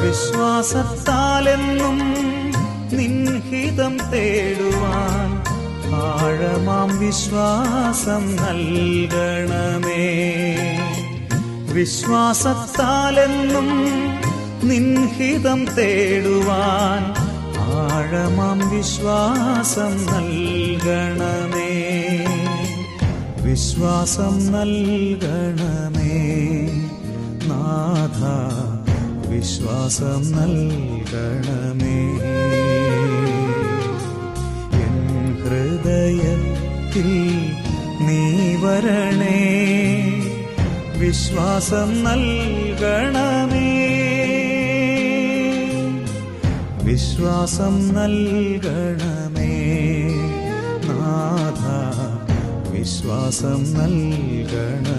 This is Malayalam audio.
വിശ്വാസത്താലെന്നും നിൻഹിതം തേടുവാൻ ആഴമാം വിശ്വാസം നൽകണമേ. വിശ്വാസത്താലെന്നും നിൻഹിതം തേടുവാൻ ആഴമാം വിശ്വാസം നൽകണമേ. വിശ്വാസം നൽകണമേ. നാഥ വിശ്വാസം നൽകണമേ. എൻ ഹൃദയത്തിൽ നീ വരണേ. വിശ്വാസം നൽകണമേ. വിശ്വാസം നൽകണമേ. നാഥ വിശ്വാസം നൽകണമേ